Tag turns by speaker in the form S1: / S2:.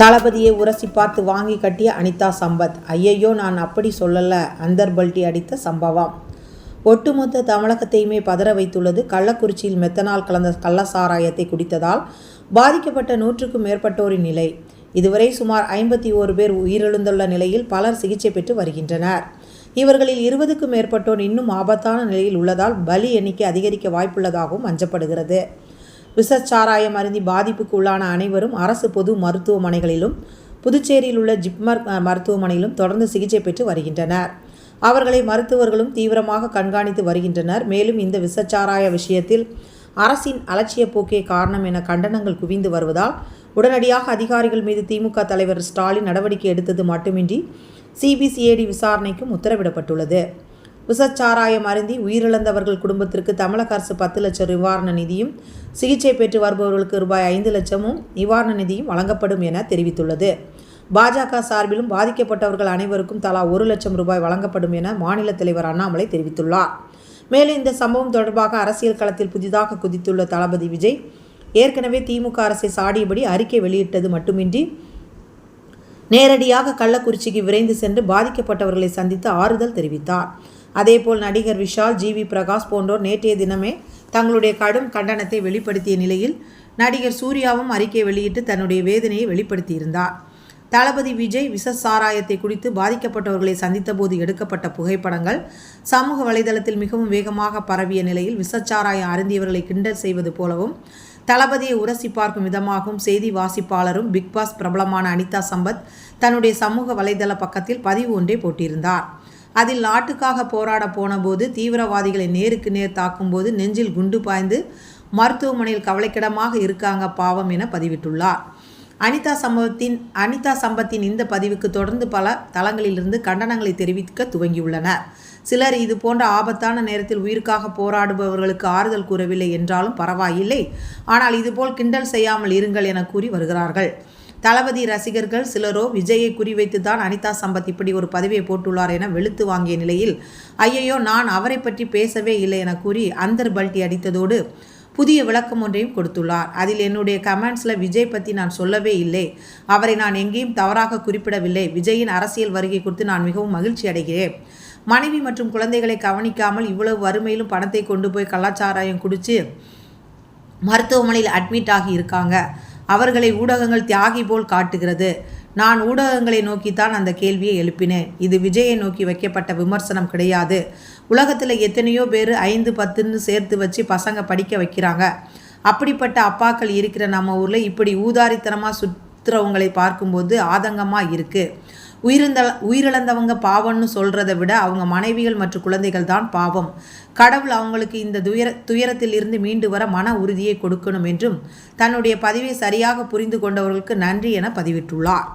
S1: தளபதியை உரசி பார்த்து வாங்கி கட்டிய அனிதா சம்பத். ஐயையோ நான் அப்படி சொல்லலை. அந்தர்பல்டி அடித்த சம்பவம். ஒட்டுமொத்த தமிழகத்தையுமே பதற வைத்துள்ளது கள்ளக்குறிச்சியில் மெத்தனால் கலந்த கள்ளசாராயத்தை குடித்ததால் பாதிக்கப்பட்ட நூற்றுக்கும் மேற்பட்டோரின் நிலை. இதுவரை சுமார் ஐம்பத்தி ஓரு பேர் உயிரிழந்துள்ள நிலையில் பலர் சிகிச்சை பெற்று வருகின்றனர். இவர்களில் இருபதுக்கும் மேற்பட்டோர் இன்னும் ஆபத்தான நிலையில் உள்ளதால் பலி எண்ணிக்கை அதிகரிக்க வாய்ப்புள்ளதாகவும் அஞ்சப்படுகிறது. விஷச்சாராயம் அருந்தி பாதிப்புக்கு உள்ளான அனைவரும் அரசு பொது மருத்துவமனைகளிலும் புதுச்சேரியில் உள்ள ஜிப்மர் மருத்துவமனையிலும் தொடர்ந்து சிகிச்சை பெற்று வருகின்றனர். அவர்களை மருத்துவர்களும் தீவிரமாக கண்காணித்து வருகின்றனர். மேலும் இந்த விஷச்சாராய விஷயத்தில் அரசின் அலட்சிய போக்கே காரணம் என கண்டனங்கள் குவிந்து வருவதால் உடனடியாக அதிகாரிகள் மீது திமுக தலைவர் ஸ்டாலின் நடவடிக்கை எடுத்தது மட்டுமின்றி சிபிசிஐடி விசாரணைக்கும் உத்தரவிடப்பட்டுள்ளது. விஷச்சாராயம் அருந்தி உயிரிழந்தவர்கள் குடும்பத்திற்கு தமிழக அரசு பத்து லட்சம் நிவாரண நிதியும் சிகிச்சை பெற்று வருபவர்களுக்கு ரூபாய் ஐந்து லட்சமும் நிவாரண நிதியும் வழங்கப்படும் என தெரிவித்துள்ளது. பாஜக சார்பிலும் பாதிக்கப்பட்டவர்கள் அனைவருக்கும் தலா ஒரு லட்சம் ரூபாய் வழங்கப்படும் என மாநில தலைவர் அண்ணாமலை தெரிவித்துள்ளார். மேலும் இந்த சம்பவம் தொடர்பாக அரசியல் களத்தில் புதிதாக குதித்துள்ள தளபதி விஜய் ஏற்கனவே திமுக அரசை சாடியபடி அறிக்கை வெளியிட்டது மட்டுமின்றி நேரடியாக கள்ளக்குறிச்சிக்கு விரைந்து சென்று பாதிக்கப்பட்டவர்களை சந்தித்து ஆறுதல் தெரிவித்தார். அதேபோல் நடிகர் விஷால் ஜி வி பிரகாஷ் போன்றோர் நேற்றைய தினமே தங்களுடைய கடும் கண்டனத்தை வெளிப்படுத்திய நிலையில் நடிகர் சூர்யாவும் அறிக்கை வெளியிட்டு தன்னுடைய வேதனையை வெளிப்படுத்தியிருந்தார். தளபதி விஜய் விஷ சாராயத்தை குறித்து பாதிக்கப்பட்டவர்களை சந்தித்தபோது எடுக்கப்பட்ட புகைப்படங்கள் சமூக வலைதளத்தில் மிகவும் வேகமாக பரவிய நிலையில் விசச்சாராயம் அருந்தியவர்களை கிண்டல் செய்வது போலவும் தளபதியை உரசி பார்க்கும் விதமாகவும் செய்தி வாசிப்பாளரும் பிக்பாஸ் பிரபலமான அனிதா சம்பத் தன்னுடைய சமூக வலைதள பக்கத்தில் பதிவு ஒன்றை போட்டிருந்தார். அதில் நாட்டுக்காக போராட போனபோது தீவிரவாதிகளை நேருக்கு நேர் தாக்கும்போது நெஞ்சில் குண்டு பாய்ந்து மருத்துவமனையில் கவலைக்கிடமாக இருக்காங்க பாவம் என பதிவிட்டுள்ளார். அனிதா சம்பவத்தின் அனிதா சம்பத்தின் இந்த பதிவுக்கு தொடர்ந்து பல தளங்களிலிருந்து கண்டனங்களை தெரிவிக்க துவங்கியுள்ளனர். சிலர் இது போன்ற ஆபத்தான நேரத்தில் உயிருக்காக போராடுபவர்களுக்கு ஆறுதல் கூறவில்லை என்றாலும் பரவாயில்லை. ஆனால் இதுபோல் கிண்டல் செய்யாமல் இருங்கள் என கூறி வருகிறார்கள். தளபதி ரசிகர்கள் சிலரோ விஜயை குறிவைத்து தான் அனிதா சம்பத் இப்படி ஒரு பதவியை போட்டுள்ளார் என வெளுத்து வாங்கிய நிலையில் ஐயையோ நான் அவரை பற்றி பேசவே இல்லை என கூறி அந்தர் பல்ட்டி அடித்ததோடு புதிய விளக்கம் ஒன்றையும் கொடுத்துள்ளார். அதில் என்னுடைய கமெண்ட்ஸில் விஜய் பற்றி நான் சொல்லவே இல்லை. அவரை நான் எங்கேயும் தவறாக குறிப்பிடவில்லை. விஜயின் அரசியல் வருகை குறித்து நான் மிகவும் மகிழ்ச்சி அடைகிறேன். மனைவி மற்றும் குழந்தைகளை கவனிக்காமல் இவ்வளவு வறுமையிலும் பணத்தை கொண்டு போய் கலாச்சாராயம் குடித்து மருத்துவமனையில் அட்மிட் ஆகி இருக்காங்க. அவர்களை ஊடகங்கள் தியாகி போல் காட்டுகிறது. நான் ஊடகங்களை நோக்கித்தான் அந்த கேள்வியை எழுப்பினேன். இது விஜயை நோக்கி வைக்கப்பட்ட விமர்சனம் கிடையாது. உலகத்தில் எத்தனையோ பேர் ஐந்து பத்துன்னு சேர்த்து வச்சு பசங்க படிக்க வைக்கிறாங்க. அப்படிப்பட்ட அப்பாக்கள் இருக்கிற நம்ம ஊரில் இப்படி ஊதாரித்தனமாக சுற்றுறவங்களை பார்க்கும்போது ஆதங்கமாக இருக்குது உயிரிழந்த உயிரிழந்தவங்க பாவம்னு சொல்கிறத விட அவங்க மனைவிகள் மற்றும் குழந்தைகள் தான் பாவம். கடவுள் அவங்களுக்கு இந்த துயர துயரத்தில் இருந்து மீண்டு வர மன உறுதியை கொடுக்கணும் என்றும் தன்னுடைய பதிவை சரியாக புரிந்து கொண்டவர்களுக்கு நன்றி என பதிவிட்டுள்ளார்.